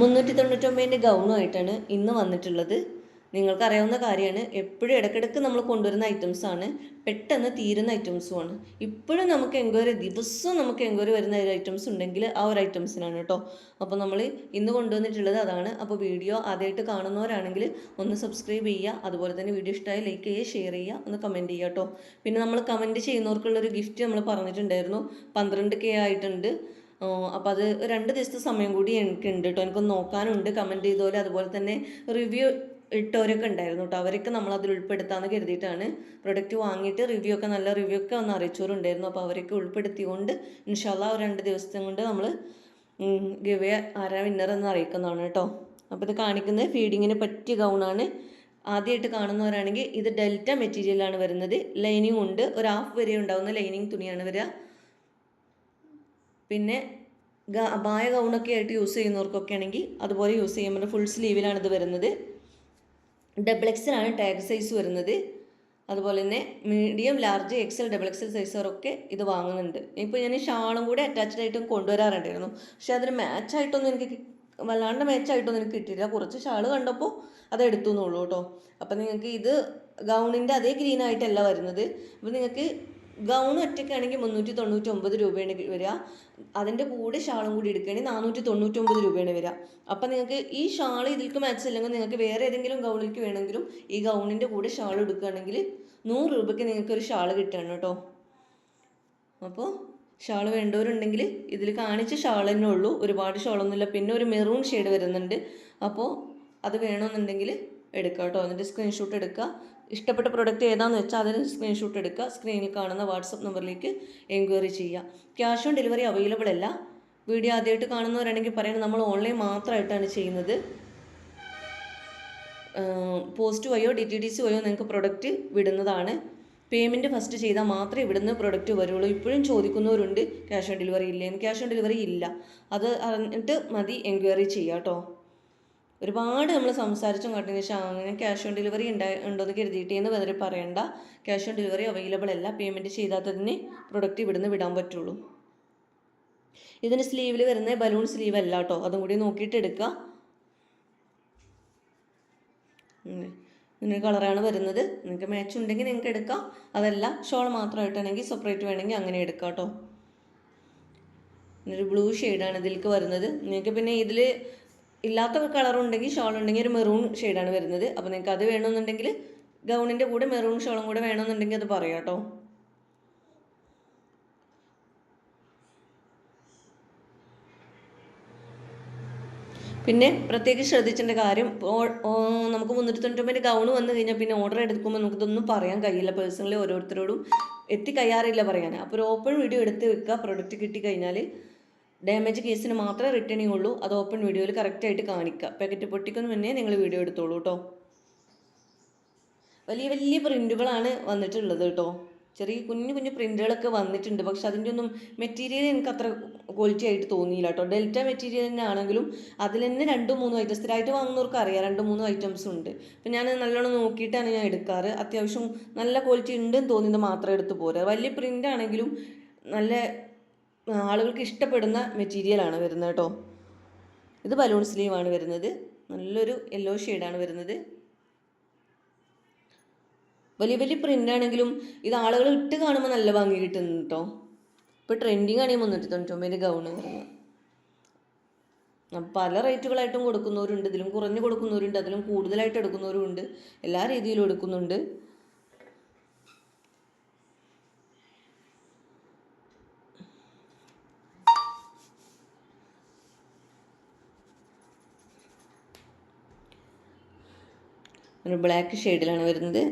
മുന്നൂറ്റി തൊണ്ണൂറ്റൊമ്പതിന്റെ ഗൗണുമായിട്ടാണ് ഇന്ന് വന്നിട്ടുള്ളത്. നിങ്ങൾക്കറിയാവുന്ന കാര്യമാണ് എപ്പോഴും ഇടയ്ക്കിടയ്ക്ക് നമ്മൾ കൊണ്ടുവരുന്ന ഐറ്റംസ് ആണ് പെട്ടെന്ന് തീരുന്ന ഐറ്റംസുമാണ് ഇപ്പോഴും നമുക്ക് എൻക്വയറി ദിവസവും നമുക്ക് എൻക്വയറി വരുന്ന ഐറ്റംസ് ഉണ്ടെങ്കിൽ ആ ഒരു ഐറ്റംസിനാണ് കേട്ടോ. അപ്പോൾ നമ്മൾ ഇന്ന് കൊണ്ടുവന്നിട്ടുള്ളത് അതാണ്. അപ്പോൾ വീഡിയോ ആദ്യമായിട്ട് കാണുന്നവരാണെങ്കിൽ ഒന്ന് സബ്സ്ക്രൈബ് ചെയ്യുക അതുപോലെ തന്നെ വീഡിയോ ഇഷ്ടമായി ലൈക്ക് ചെയ്യുക ഷെയർ ചെയ്യുക ഒന്ന് കമന്റ് ചെയ്യുക കേട്ടോ. പിന്നെ നമ്മൾ കമന്റ് ചെയ്യുന്നവർക്കുള്ളൊരു ഗിഫ്റ്റ് നമ്മൾ പറഞ്ഞിട്ടുണ്ടായിരുന്നു. പന്ത്രണ്ട് കെ ആയിട്ടുണ്ട്. അപ്പോൾ അത് രണ്ട് ദിവസത്തെ സമയം കൂടി എനിക്കുണ്ട് കേട്ടോ എനിക്കൊന്ന് നോക്കാനുണ്ട്. കമന്റ് ചെയ്തോലെ അതുപോലെ തന്നെ റിവ്യൂ ഇട്ടവരൊക്കെ ഉണ്ടായിരുന്നു കേട്ടോ അവരൊക്കെ നമ്മൾ അതിൽ ഉൾപ്പെടുത്താമെന്ന് കരുതിയിട്ടാണ് പ്രൊഡക്റ്റ് വാങ്ങിയിട്ട് റിവ്യൂ ഒക്കെ നല്ല റിവ്യൂ ഒക്കെ ഒന്ന് അറിയിച്ചവരുണ്ടായിരുന്നു. അപ്പോൾ അവരൊക്കെ ഉൾപ്പെടുത്തിക്കൊണ്ട് ഇൻഷാല്ല രണ്ട് ദിവസത്തെ കൊണ്ട് നമ്മൾ ഗവേ ആരാ വിന്നർ എന്ന് അറിയിക്കുന്നതാണ് കേട്ടോ അപ്പോൾ ഇത് കാണിക്കുന്നത് ഫീഡിങ്ങിന് പറ്റിയ ഗൗണാണ് ആദ്യമായിട്ട് കാണുന്നവരാണെങ്കിൽ ഇത് ഡെൽറ്റ മെറ്റീരിയലാണ് വരുന്നത്. ലൈനിങ് ഉണ്ട്. ഒരു ഹാഫ് വരെ ഉണ്ടാവുന്ന ലൈനിങ് തുണിയാണ് വരിക. പിന്നെ ബായ ഗൗണൊക്കെ ആയിട്ട് യൂസ് ചെയ്യുന്നവർക്കൊക്കെ ആണെങ്കിൽ അതുപോലെ യൂസ് ചെയ്യാൻ പറ്റും ഫുൾ സ്ലീവിലാണ് ഇത് വരുന്നത്. ഡബിൾ എക്സലാണ് ടാഗ് സൈസ് വരുന്നത്. അതുപോലെ തന്നെ medium large XL double XL സൈസറൊക്കെ ഇത് വാങ്ങുന്നുണ്ട്. ഇപ്പോൾ ഞാൻ ഷാളും കൂടി അറ്റാച്ച്ഡ് ആയിട്ടും കൊണ്ടുവരാറുണ്ടായിരുന്നു. പക്ഷേ അതിന് മാച്ചായിട്ടൊന്നും എനിക്ക് വല്ലാണ്ട് മാച്ചായിട്ടൊന്നും എനിക്ക് കിട്ടിയില്ല കുറച്ച് ഷാൾ കണ്ടപ്പോൾ അത് എടുത്തു എന്നുള്ളൂ കേട്ടോ. അപ്പം നിങ്ങൾക്ക് ഇത് ഗൗണിന്റെ അതേ ഗ്രീൻ ആയിട്ടല്ല വരുന്നത്. അപ്പോൾ നിങ്ങൾക്ക് ഗൗൺ ഒറ്റയ്ക്കാണെങ്കിൽ മുന്നൂറ്റി തൊണ്ണൂറ്റി ഒമ്പത് രൂപയാണ് വരിക. അതിന്റെ കൂടെ ഷാളും കൂടി എടുക്കുകയാണെങ്കിൽ നാനൂറ്റി തൊണ്ണൂറ്റൊമ്പത് രൂപയാണ് വരിക. അപ്പം നിങ്ങൾക്ക് ഈ ഷാൾ ഇതിൽക്ക് മാച്ച് അല്ലെങ്കിൽ നിങ്ങൾക്ക് വേറെ ഏതെങ്കിലും ഗൗണിലേക്ക് വേണമെങ്കിലും ഈ ഗൗണിന്റെ കൂടെ ഷാൾ എടുക്കുകയാണെങ്കിൽ നൂറ് രൂപയ്ക്ക് നിങ്ങൾക്ക് ഒരു ഷാൾ കിട്ടണം കേട്ടോ. അപ്പോൾ ഷാൾ വേണ്ടവരുണ്ടെങ്കിൽ ഇതിൽ കാണിച്ച ഷാൾ തന്നെ ഉള്ളൂ. ഒരുപാട് ഷാളൊന്നുമില്ല. പിന്നെ ഒരു മെറൂൺ ഷെയ്ഡ് വരുന്നുണ്ട്. അപ്പോൾ അത് വേണമെന്നുണ്ടെങ്കിൽ എടുക്കാം കേട്ടോ. എന്നിട്ട് സ്ക്രീൻഷോട്ട് എടുക്കുക ഇഷ്ടപ്പെട്ട പ്രൊഡക്റ്റ് ഏതാണെന്ന് വെച്ചാൽ അതിന് സ്ക്രീൻഷോട്ട് എടുക്കുക. സ്ക്രീനിൽ കാണുന്ന വാട്സപ്പ് നമ്പറിലേക്ക് എൻക്വയറി ചെയ്യുക. ക്യാഷ് ഓൺ ഡെലിവറി അവൈലബിൾ അല്ല. വീഡിയോ ആദ്യമായിട്ട് കാണുന്നവരാണെങ്കിൽ പറയുന്നത് നമ്മൾ ഓൺലൈൻ മാത്രമായിട്ടാണ് ചെയ്യുന്നത്. പോസ്റ്റ് വഴിയോ ഡി ടി ഡി സി വഴിയോ നിങ്ങൾക്ക് പ്രൊഡക്റ്റ് വിടുന്നതാണ്. പേയ്മെന്റ് ഫസ്റ്റ് ചെയ്താൽ മാത്രമേ ഇവിടുന്ന് പ്രൊഡക്റ്റ് വരുള്ളൂ. ഇപ്പോഴും ചോദിക്കുന്നവരുണ്ട് ക്യാഷ് ഓൺ ഡെലിവറി ഇല്ലേ? ക്യാഷ് ഓൺ ഡെലിവറി ഇല്ല. അത് അറിഞ്ഞിട്ട് മതി എൻക്വയറി ചെയ്യാം കേട്ടോ ഒരുപാട് നമ്മൾ സംസാരിച്ചും കണ്ടതിന് ശേഷം അങ്ങനെ ക്യാഷ് ഓൺ ഡെലിവറി ഉണ്ടായി ഉണ്ടോയെന്ന് കരുതിയിട്ട് എന്ന് വേറെ പറയണ്ട. ക്യാഷ് ഓൺ ഡെലിവറി അവൈലബിൾ അല്ല. പേയ്മെന്റ് ചെയ്താത്തതിന് പ്രൊഡക്റ്റ് ഇവിടുന്ന് വിടാൻ പറ്റുള്ളൂ. ഇതിന് സ്ലീവിൽ വരുന്ന ബലൂൺ സ്ലീവ് അല്ല കേട്ടോ അതും കൂടി നോക്കിയിട്ട് എടുക്കുക. ഇങ്ങനെ കളറാണ് വരുന്നത്. നിങ്ങൾക്ക് മാച്ച് ഉണ്ടെങ്കിൽ നിങ്ങൾക്ക് എടുക്കാം. അതല്ല ഷോൾ മാത്രമായിട്ടാണെങ്കിൽ സെപ്പറേറ്റ് വേണമെങ്കിൽ അങ്ങനെ എടുക്കാം കേട്ടോ ഒരു ബ്ലൂ ഷെയ്ഡാണ് ഇതിലേക്ക് വരുന്നത്. നിങ്ങൾക്ക് പിന്നെ ഇതിൽ ഇല്ലാത്ത കളർ ഉണ്ടെങ്കിൽ ഷോൾ ഉണ്ടെങ്കിൽ ഒരു മെറൂൺ ഷെയ്ഡാണ് വരുന്നത്. അപ്പോൾ നിങ്ങൾക്ക് അത് വേണമെന്നുണ്ടെങ്കിൽ ഗൗണിന്റെ കൂടെ മെറൂൺ ഷോളും കൂടെ വേണമെന്നുണ്ടെങ്കിൽ അത് പറയാം കേട്ടോ. പിന്നെ പ്രത്യേകിച്ച് ശ്രദ്ധിക്കേണ്ട കാര്യം നമുക്ക് മുന്നൂറ്റി തൊണ്ണൂറ്റൊമ്പതിന്റെ ഗൗൺ വന്നു കഴിഞ്ഞാൽ പിന്നെ ഓർഡർ എടുക്കുമ്പോൾ നമുക്കിതൊന്നും പറയാൻ കഴിയില്ല. പേഴ്സണലി ഓരോരുത്തരോടും എത്തി കഴിയാറില്ല പറയാൻ. അപ്പോൾ ഒരു ഓപ്പൺ വീഡിയോ എടുത്ത് വെക്കുക. പ്രൊഡക്റ്റ് കിട്ടിക്കഴിഞ്ഞാൽ ഡാമേജ് കേസിന് മാത്രമേ റിട്ടേൺ ചെയ്യുള്ളൂ അത് ഓപ്പൺ വീഡിയോയിൽ കറക്റ്റായിട്ട് കാണിക്കുക പാക്കറ്റ് പൊട്ടിക്കുന്ന മുന്നേ നിങ്ങൾ വീഡിയോ എടുത്തോളൂ കേട്ടോ വലിയ വലിയ പ്രിന്റുകളാണ് വന്നിട്ടുള്ളത് കേട്ടോ ചെറിയ കുഞ്ഞു കുഞ്ഞു പ്രിന്റുകളൊക്കെ വന്നിട്ടുണ്ട്. പക്ഷെ അതിന്റെ ഒന്നും മെറ്റീരിയൽ എനിക്ക് അത്ര ക്വാളിറ്റി ആയിട്ട് തോന്നിയില്ല കേട്ടോ ഡെൽറ്റ മെറ്റീരിയൽ തന്നെ ആണെങ്കിലും അതിൽ തന്നെ രണ്ടും മൂന്നും ഐറ്റം സ്ഥിരമായിട്ട് വാങ്ങുന്നവർക്ക് അറിയാം. രണ്ടും മൂന്നും ഐറ്റംസ് ഉണ്ട്. അപ്പം ഞാൻ നല്ലോണം നോക്കിയിട്ടാണ് ഞാൻ എടുക്കാറ്. അത്യാവശ്യം നല്ല ക്വാളിറ്റി ഉണ്ടെന്ന് തോന്നിയത് മാത്രം എടുത്ത് പോരാ. വലിയ പ്രിന്റ് ആണെങ്കിലും നല്ല ആളുകൾക്ക് ഇഷ്ടപ്പെടുന്ന മെറ്റീരിയലാണ് വരുന്നത് കേട്ടോ. ഇത് ബലൂൺ സ്ലീവ് ആണ് വരുന്നത്. നല്ലൊരു യെല്ലോ ഷെയ്ഡാണ് വരുന്നത്. വലിയ വലിയ പ്രിന്റ് ആണെങ്കിലും ഇത് ആളുകൾ ഇട്ട് കാണുമ്പോൾ നല്ല ഭംഗി കിട്ടുന്നു കേട്ടോ. ഇപ്പോൾ ട്രെൻഡിങ് ആണ് മുന്നൂറ്റി തൊണ്ണൂറ്റൊമ്പതിന്റെ ഗൗൺ വരുന്നത് പല റേറ്റുകളായിട്ടും കൊടുക്കുന്നവരുണ്ട്. ഇതിലും കുറഞ്ഞ് കൊടുക്കുന്നവരുണ്ട്. അതിലും കൂടുതലായിട്ട് എടുക്കുന്നവരും ഉണ്ട് എല്ലാ രീതിയിലും എടുക്കുന്നുണ്ട്. ഒരു ബ്ലാക്ക് ഷെയ്ഡിലാണ് വരുന്നത്.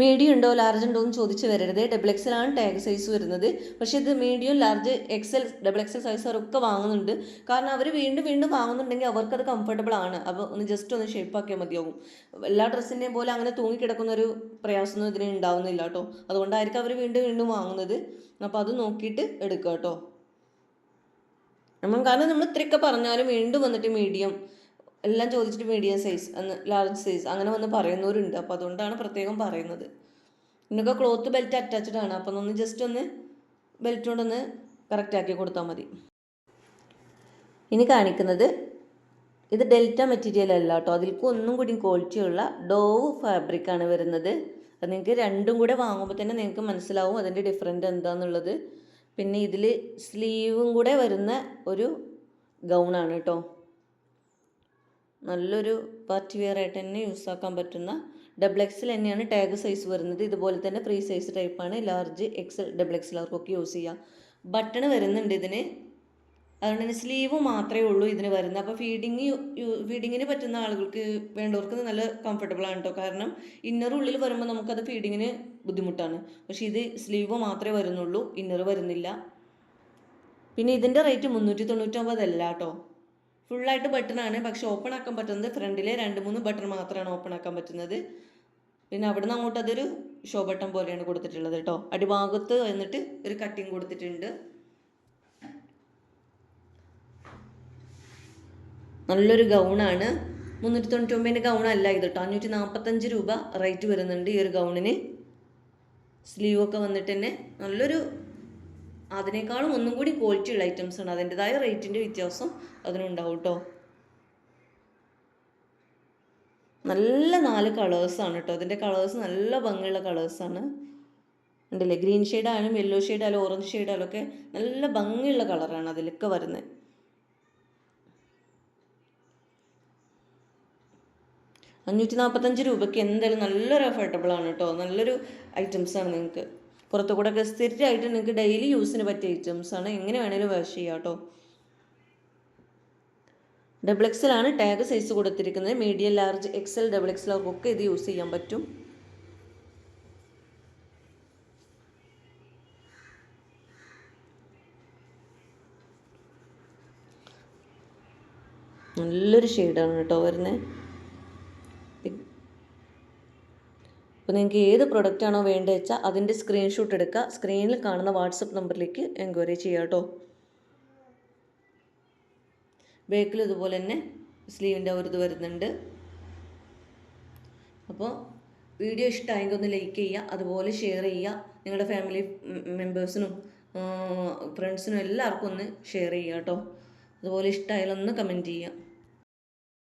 മീഡിയം ഉണ്ടോ ലാർജ് ഉണ്ടോ എന്ന് ചോദിച്ച് വരരുത്. ഡബിൾ എക്സൽ ആണ് ടാഗ് സൈസ് വരുന്നത്. പക്ഷേ ഇത് medium large XL double XL size അവരൊക്കെ വാങ്ങുന്നുണ്ട്. കാരണം അവർ വീണ്ടും വീണ്ടും വാങ്ങുന്നുണ്ടെങ്കിൽ അവർക്കത് കംഫർട്ടബിൾ ആണ്. അപ്പോൾ ഒന്ന് ജസ്റ്റ് ഒന്ന് ഷേപ്പ് ആക്കിയാൽ മതിയാകും എല്ലാ ഡ്രസ്സിന്റെയും പോലെ അങ്ങനെ തൂങ്ങിക്കിടക്കുന്ന ഒരു പ്രയാസമൊന്നും ഇതിന് ഉണ്ടാവുന്നില്ല കേട്ടോ. അതുകൊണ്ടായിരിക്കും അവർ വീണ്ടും വീണ്ടും വാങ്ങുന്നത്. അപ്പോൾ അത് നോക്കിയിട്ട് എടുക്കുക കേട്ടോ. നമ്മൾ കാരണം നമ്മൾ ഇത്രയൊക്കെ പറഞ്ഞാലും വീണ്ടും വന്നിട്ട് മീഡിയം എല്ലാം ചോദിച്ചിട്ട് മീഡിയം സൈസ് എന്ന് ലാർജ് സൈസ് അങ്ങനെ വന്ന് പറയുന്നവരുണ്ട്. അപ്പോൾ അതുകൊണ്ടാണ് പ്രത്യേകം പറയുന്നത്. ഇതിനൊക്കെ ക്ലോത്ത് ബെൽറ്റ് അറ്റാച്ച്ഡ് ആണ്. അപ്പം ഒന്ന് ജസ്റ്റ് ഒന്ന് ബെൽറ്റ് കൊണ്ടൊന്ന് കറക്റ്റ് ആക്കി കൊടുത്താൽ മതി. ഇനി കാണിക്കുന്നത് ഇത് ഡെൽറ്റ മെറ്റീരിയൽ അല്ല കേട്ടോ. അതിൽക്ക് ഒന്നും കൂടി ക്വാളിറ്റിയുള്ള ഡോവ് ഫാബ്രിക് ആണ് വരുന്നത്. അത് നിങ്ങൾക്ക് രണ്ടും കൂടെ വാങ്ങുമ്പോൾ തന്നെ നിങ്ങൾക്ക് മനസ്സിലാവും അതിന്റെ ഡിഫറന്റ് എന്താണെന്നുള്ളത് പിന്നെ ഇതിൽ സ്ലീവും കൂടെ വരുന്ന ഒരു ഗൗണാണ് കേട്ടോ. നല്ലൊരു പാർട്ടി വെയർ ആയിട്ട് തന്നെ യൂസ് ആക്കാൻ പറ്റുന്ന ഡബിൾ എക്സിൽ തന്നെയാണ് ടാഗ് സൈസ് വരുന്നത്. ഇതുപോലെ തന്നെ ഫ്രീ സൈസ് ടൈപ്പാണ് ലാർജ് എക്സൽ ഡബിൾ എക്സലർക്കൊക്കെ യൂസ് ചെയ്യാം. ബട്ടൺ വരുന്നുണ്ട് ഇതിന്. അതുകൊണ്ട് തന്നെ സ്ലീവ് മാത്രമേ ഉള്ളൂ ഇതിന് വരുന്നത്. അപ്പോൾ ഫീഡിങ് ഫീഡിങ്ങിന് പറ്റുന്ന ആളുകൾക്ക് വേണ്ടവർക്ക് നല്ല കംഫർട്ടബിൾ ആണ് കേട്ടോ കാരണം ഇന്നർ ഉള്ളിൽ വരുമ്പോൾ നമുക്കത് ഫീഡിങ്ങിന് ബുദ്ധിമുട്ടാണ്. പക്ഷേ ഇത് സ്ലീവ് മാത്രമേ വരുന്നുള്ളൂ. ഇന്നർ വരുന്നില്ല. പിന്നെ ഇതിന്റെ റേറ്റ് മുന്നൂറ്റി തൊണ്ണൂറ്റൊമ്പതല്ല കേട്ടോ ഫുള്ളായിട്ട് ബട്ടണാണ് പക്ഷെ ഓപ്പൺ ആക്കാൻ പറ്റുന്നത് ഫ്രണ്ടിലെ രണ്ട് മൂന്ന് ബട്ടൺ മാത്രമാണ് ഓപ്പൺ ആക്കാൻ പറ്റുന്നത്. പിന്നെ അവിടുന്ന് അങ്ങോട്ട് അതൊരു ഷോ ബട്ടൺ പോലെയാണ് കൊടുത്തിട്ടുള്ളത് കേട്ടോ. അടിഭാഗത്ത് വന്നിട്ട് ഒരു കട്ടിങ് കൊടുത്തിട്ടുണ്ട്. നല്ലൊരു ഗൗണാണ് മുന്നൂറ്റി തൊണ്ണൂറ്റൊമ്പതിന്റെ ഗൗണല്ല ഇത് കേട്ടോ. അഞ്ഞൂറ്റി നാൽപ്പത്തഞ്ച് രൂപ റേറ്റ് വരുന്നുണ്ട് ഈ ഒരു ഗൗണിന് സ്ലീവൊക്കെ വന്നിട്ട് തന്നെ നല്ലൊരു അതിനേക്കാളും ഒന്നും കൂടി ക്വാളിറ്റി ഉള്ള ഐറ്റംസ് ആണ്. അതിന്റെതായ റേറ്റിന്റെ വ്യത്യാസം അതിനുണ്ടാവും കേട്ടോ നല്ല നാല് കളേഴ്സാണ് കേട്ടോ അതിന്റെ കളേഴ്സ് നല്ല ഭംഗിയുള്ള കളേഴ്സാണ് ഉണ്ടല്ലേ ഗ്രീൻ ഷെയ്ഡായാലും യെല്ലോ ഷെയ്ഡായാലും ഓറഞ്ച് ഷെയ്ഡായാലും ഒക്കെ നല്ല ഭംഗിയുള്ള കളറാണ് അതിലൊക്കെ വരുന്നത്. അഞ്ഞൂറ്റി നാൽപ്പത്തഞ്ച് രൂപയ്ക്ക് എന്തായാലും നല്ലൊരു അഫോർഡബിൾ ആണ് കേട്ടോ നല്ലൊരു ഐറ്റംസ് ആണ് നിങ്ങൾക്ക് പുറത്തു കൂടെ ഒക്കെ സ്ഥിരമായിട്ട് നിങ്ങൾക്ക് ഡെയിലി യൂസിന് പറ്റിയ ഐറ്റംസ് ആണ്. എങ്ങനെ വേണേലും വാഷ് ചെയ്യാം കേട്ടോ. ഡബിൾ എക്സലാണ് ടാഗ് സൈസ് കൊടുത്തിരിക്കുന്നത്. Medium large XL double XL ഒക്കെ ഇത് യൂസ് ചെയ്യാൻ പറ്റും. നല്ലൊരു ഷെയ്ഡാണ് കേട്ടോ വരുന്നത് അപ്പോൾ നിങ്ങൾക്ക് ഏത് പ്രൊഡക്റ്റാണോ വേണ്ടത് വെച്ചാൽ അതിന്റെ സ്ക്രീൻഷോട്ട് എടുക്കുക. സ്ക്രീനിൽ കാണുന്ന വാട്സപ്പ് നമ്പറിലേക്ക് എൻക്വയറി ചെയ്യുക കേട്ടോ. ബേക്കിൽ ഇതുപോലെ തന്നെ സ്ലീവിന്റെ ഒരു ഇത് വരുന്നുണ്ട്. അപ്പോൾ വീഡിയോ ഇഷ്ടമായെങ്കിൽ ഒന്ന് ലൈക്ക് ചെയ്യുക അതുപോലെ ഷെയർ ചെയ്യുക. നിങ്ങളുടെ ഫാമിലി മെമ്പേഴ്സിനും ഫ്രണ്ട്സിനും എല്ലാവർക്കും ഒന്ന് ഷെയർ ചെയ്യുക കേട്ടോ. അതുപോലെ ഇഷ്ടമായാലൊന്ന് കമന്റ് ചെയ്യുക.